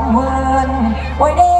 องเวินไว้เด้